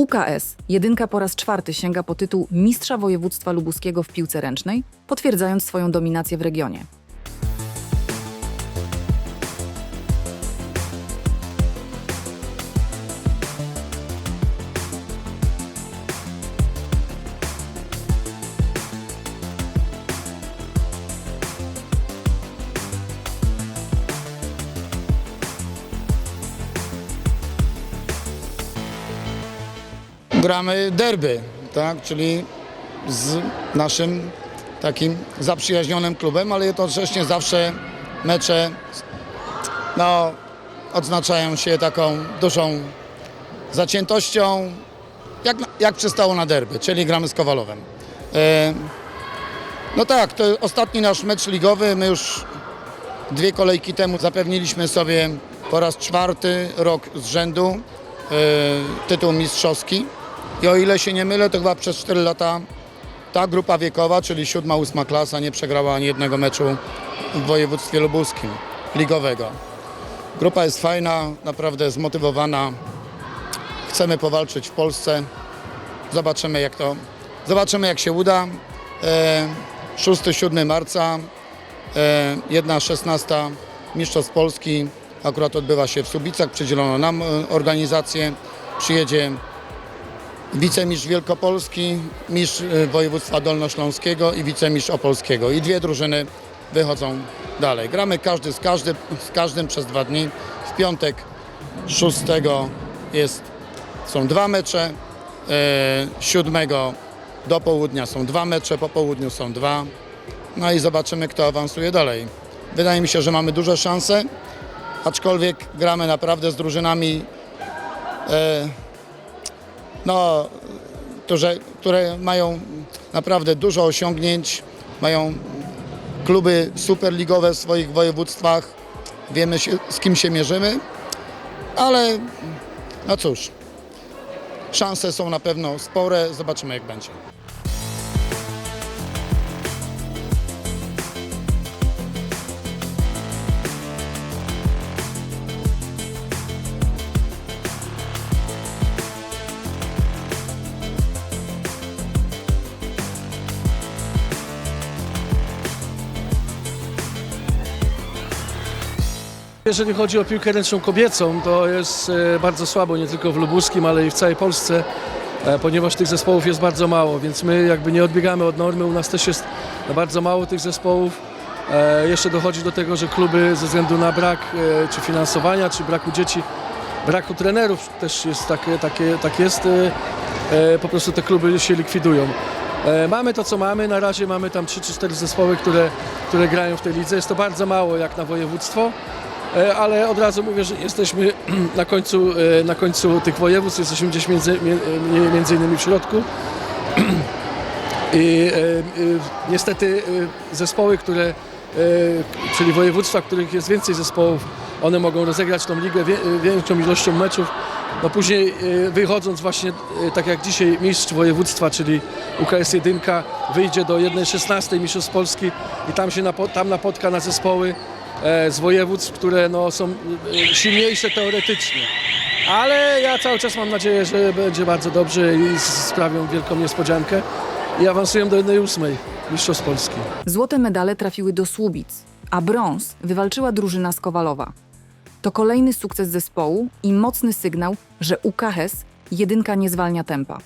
UKS, jedynka po raz czwarty sięga po tytuł Mistrza Województwa Lubuskiego w piłce ręcznej, potwierdzając swoją dominację w regionie. Gramy derby, tak? czyli z naszym takim zaprzyjaźnionym klubem, ale jednocześnie zawsze mecze no, odznaczają się taką dużą zaciętością, jak, jak przystało na derby, czyli gramy z Kowalowem. E, no tak, to ostatni nasz mecz ligowy, my już dwie kolejki temu zapewniliśmy sobie po raz czwarty rok z rzędu e, tytuł mistrzowski. I o ile się nie mylę, to chyba przez 4 lata ta grupa wiekowa, czyli 7-8 klasa, nie przegrała ani jednego meczu w województwie lubuskim, ligowego. Grupa jest fajna, naprawdę zmotywowana. Chcemy powalczyć w Polsce. Zobaczymy jak to, zobaczymy jak się uda. E, 6-7 marca, e, jedna 16 Mistrzostw Polski akurat odbywa się w Subicach, przydzielono nam e, organizację. Przyjedzie wicemistrz Wielkopolski, mistrz y, województwa dolnośląskiego i wicemistrz opolskiego. I dwie drużyny wychodzą dalej. Gramy każdy z, każdy, z każdym przez dwa dni. W piątek 6 jest, są dwa mecze, e, 7 do południa są dwa mecze, po południu są dwa. No i zobaczymy, kto awansuje dalej. Wydaje mi się, że mamy duże szanse, aczkolwiek gramy naprawdę z drużynami e, no, które, które mają naprawdę dużo osiągnięć, mają kluby superligowe w swoich województwach, wiemy się, z kim się mierzymy, ale no cóż, szanse są na pewno spore, zobaczymy jak będzie. Jeżeli chodzi o piłkę ręczną kobiecą, to jest e, bardzo słabo nie tylko w Lubuskim, ale i w całej Polsce, e, ponieważ tych zespołów jest bardzo mało, więc my jakby nie odbiegamy od normy. U nas też jest bardzo mało tych zespołów. E, Jeszcze dochodzi do tego, że kluby ze względu na brak czy finansowania, czy braku dzieci, braku trenerów też jest takie, takie, tak jest, po prostu te kluby się likwidują. Mamy to, co mamy. Na razie mamy tam 3 czy 4 zespoły, które, które grają w tej lidze. Jest to bardzo mało jak na województwo. E, ale od razu mówię, że jesteśmy na końcu, e, na końcu tych województw, jesteśmy gdzieś między, mie- między innymi w środku. I e, e, niestety e, zespoły, które, e, czyli województwa, w których jest więcej zespołów, one mogą rozegrać tą ligę większą ilością meczów. No później e, wychodząc właśnie, e, tak jak dzisiaj mistrz województwa, czyli UKS 1 wyjdzie do 1.16 mistrzostw Polski i tam się tam napotka na zespoły e, z województw, które no, są e, silniejsze teoretycznie. Ale ja cały czas mam nadzieję, że będzie bardzo dobrze i sprawią wielką niespodziankę i awansują do 1.8 Mistrzostw Polski. Złote medale trafiły do Słubic, a brąz wywalczyła drużyna z Kowalowa. To kolejny sukces zespołu i mocny sygnał, że UKS jedynka nie zwalnia tempa.